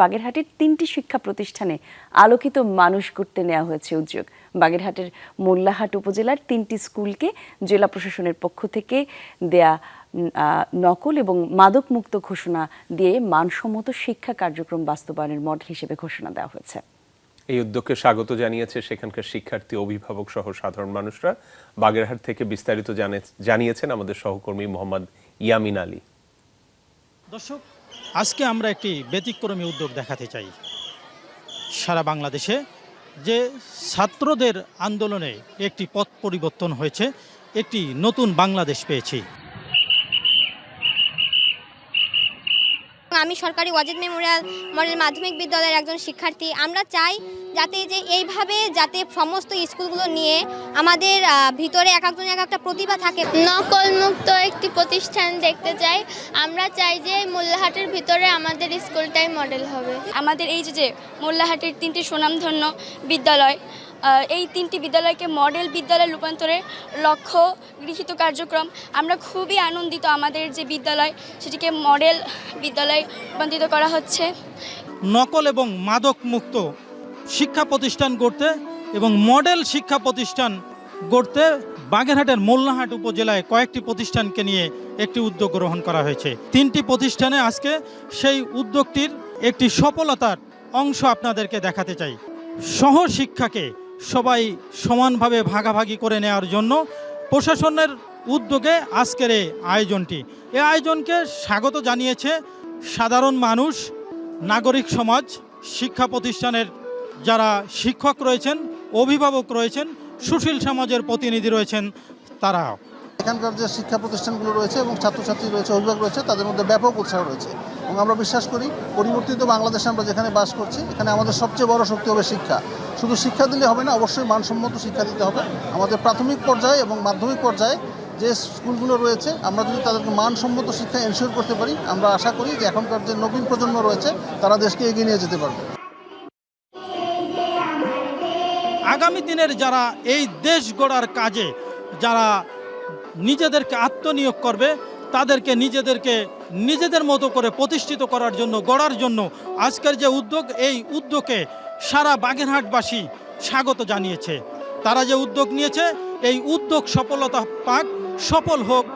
বাগেরহাটের তিনটি শিক্ষা প্রতিষ্ঠানে আলোকিত মানুষ করতে নেওয়া হয়েছে উদ্যোগ। বাগেরহাটের মোল্লাহাট উপজেলার তিনটি স্কুলকে জেলা প্রশাসনের পক্ষ থেকে দেয়া নকল এবং মাদকমুক্ত ঘোষণা দিয়ে মানসম্মত শিক্ষা কার্যক্রম বাস্তবায়নের মডেল হিসেবে ঘোষণা দেওয়া হয়েছে। এই উদ্যোগকে স্বাগত জানিয়েছে সেখানকার শিক্ষার্থী অভিভাবক সহ সাধারণ মানুষরা। বাগেরহাট থেকে বিস্তারিত জানিয়েছেন আমাদের সহকর্মী মোহাম্মদ ইয়ামিন আলী। দর্শক আজকে আমরা একটি ব্যতিক্রমী উদ্যোগ দেখাতে চাই। সারা বাংলাদেশে যে ছাত্রদের আন্দোলনে একটি পথ পরিবর্তন হয়েছে, একটি নতুন বাংলাদেশ পেয়েছি। আমি সরকারি ওয়াজেদ মেমোরিয়াল মডেল মাধ্যমিক বিদ্যালয়ের একজন শিক্ষার্থী। আমরা চাই যাতে যে এইভাবে যাতে সমস্ত স্কুলগুলো নিয়ে আমাদের ভিতরে এক একজন এক একটা প্রতিভা থাকে। নকলমুক্ত একটি প্রতিষ্ঠান দেখতে চাই। আমরা চাই যে মোল্লাহাটের ভিতরে আমাদের স্কুলটাই মডেল হবে। আমাদের এই যে মোল্লাহাটের তিনটি সুনামধন্য বিদ্যালয় এই তিনটি বিদ্যালয়কে মডেল বিদ্যালয়ে রূপান্তরের লক্ষ্য গৃহীত কার্যক্রম। আমরা খুবই আনন্দিত আমাদের যে বিদ্যালয়, সেটিকে মডেল বিদ্যালয়ে রূপান্তরিত করা হচ্ছে। নকল এবং মাদক মুক্ত শিক্ষা প্রতিষ্ঠান গড়তে এবং মডেল শিক্ষা প্রতিষ্ঠান গড়তে বাগেরহাটের মোল্লাহাট উপজেলায় কয়েকটি প্রতিষ্ঠানকে নিয়ে একটি উদ্যোগ গ্রহণ করা হয়েছে। তিনটি প্রতিষ্ঠানে আজকে সেই উদ্যোগটির একটি সফলতার অংশ আপনাদেরকে দেখাতে চাই। সহশিক্ষাকে সবাই সমানভাবে ভাগাভাগি করে নেওয়ার জন্য প্রশাসনের উদ্যোগে আজকের এই আয়োজনটি। এই আয়োজনকে স্বাগত জানিয়েছে সাধারণ মানুষ, নাগরিক সমাজ, শিক্ষা প্রতিষ্ঠানের যারা শিক্ষক রয়েছেন, অভিভাবক রয়েছেন, সুশীল সমাজের প্রতিনিধি রয়েছেন তারা এখানকার যে শিক্ষা প্রতিষ্ঠানগুলো রয়েছে এবং ছাত্রছাত্রী রয়েছে, অভিভাবক রয়েছে, তাদের মধ্যে ব্যাপক উৎসাহ রয়েছে। এবং আমরা বিশ্বাস করি, পরিবর্তিত বাংলাদেশে আমরা যেখানে বাস করছি, এখানে আমাদের সবচেয়ে বড় শক্তি হবে শিক্ষা। শুধু শিক্ষা দিলে হবে না, অবশ্যই মানসম্মত শিক্ষা দিতে হবে। আমাদের প্রাথমিক পর্যায়ে এবং মাধ্যমিক পর্যায়ে যে স্কুলগুলো রয়েছে, আমরা যদি তাদেরকে মানসম্মত শিক্ষা এনশিওর করতে পারি, আমরা আশা করি যে এখনকার যে নবীন প্রজন্ম রয়েছে, তারা দেশকে এগিয়ে নিয়ে যেতে পারবে। আগামী দিনের যারা এই দেশ গড়ার কাজে, যারা নিজেদেরকে আত্মনিয়োগ করবে, তাদেরকে নিজেদেরকে নিজেদের মতো করে প্রতিষ্ঠিত করার জন্য, গড়ার জন্য আজকের যে উদ্যোগ, এই উদ্যোগে সারা বাগেরহাটবাসী স্বাগত জানিয়েছে। তারা যে উদ্যোগ নিয়েছে, এই উদ্যোগ সফলতা পাক, সফল হোক।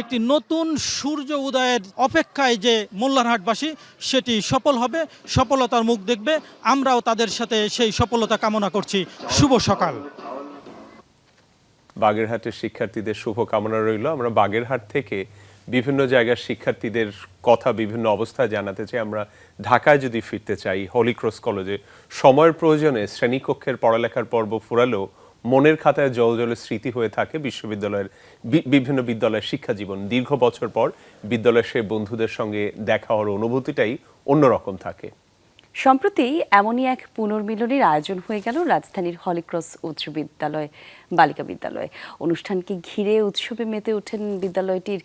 একটি নতুন সূর্য উদয়ের অপেক্ষায় যে মোল্লারহাটবাসী, সেটি সফল হবে, সফলতার মুখ দেখবে। আমরাও তাদের সাথে সেই সফলতা কামনা করছি। শুভ সকাল। বাগেরহাটের শিক্ষার্থীদের শুভ কামনা রইল। আমরা বাগেরহাট থেকে বিভিন্ন জায়গার শিক্ষার্থীদের কথা, বিভিন্ন অবস্থায় জানাতে চাই। আমরা ঢাকায় যদি ফিরতে চাই হলিক্রস কলেজে সময়ের প্রয়োজনে শ্রেণীকক্ষের পড়ালেখার পর্ব ফুরালেও মনের খাতায় জল জলের স্মৃতি হয়ে থাকে বিশ্ববিদ্যালয়ের বিভিন্ন বিদ্যালয়ের শিক্ষা জীবন। দীর্ঘ বছর পর বিদ্যালয়ের সেই বন্ধুদের সঙ্গে দেখা হওয়ার অনুভূতিটাই অন্যরকম থাকে। সম্প্রতি এমনই এক পুনর্মিলনের আয়োজন হয়ে গেল রাজধানীর হলিক্রস উচ্চ বিদ্যালয়, বালিকা বিদ্যালয়। অনুষ্ঠানকে ঘিরে উৎসবে মেতে ওঠেন বিদ্যালয়টির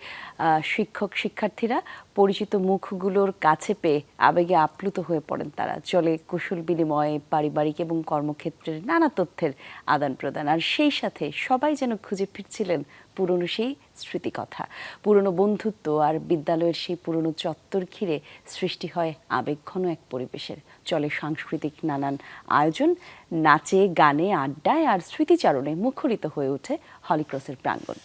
শিক্ষক, শিক্ষার্থীরা। পরিচিত মুখগুলোর কাছে পেয়ে আবেগে আপ্লুত হয়ে পড়েন তারা। চলে কুশল বিনিময়ে পারিবারিক এবং কর্মক্ষেত্রের নানা তথ্যের আদান প্রদান আর সেই সাথে সবাই যেন খুঁজে ফিরছিলেন পুরনো সেই স্মৃতিকথা। পুরনো বন্ধুত্ব আর বিদ্যালয়ের সেই পুরনো চত্বর ঘিরে সৃষ্টি হয় আবেগঘন এক পরিবেশের। চলে সাংস্কৃতিক নানান আয়োজন, নাচে, গানে, আড্ডায় আর স্মৃতিচারণে মুখরিত হয়ে ওঠে হলিক্রসের প্রাঙ্গণ।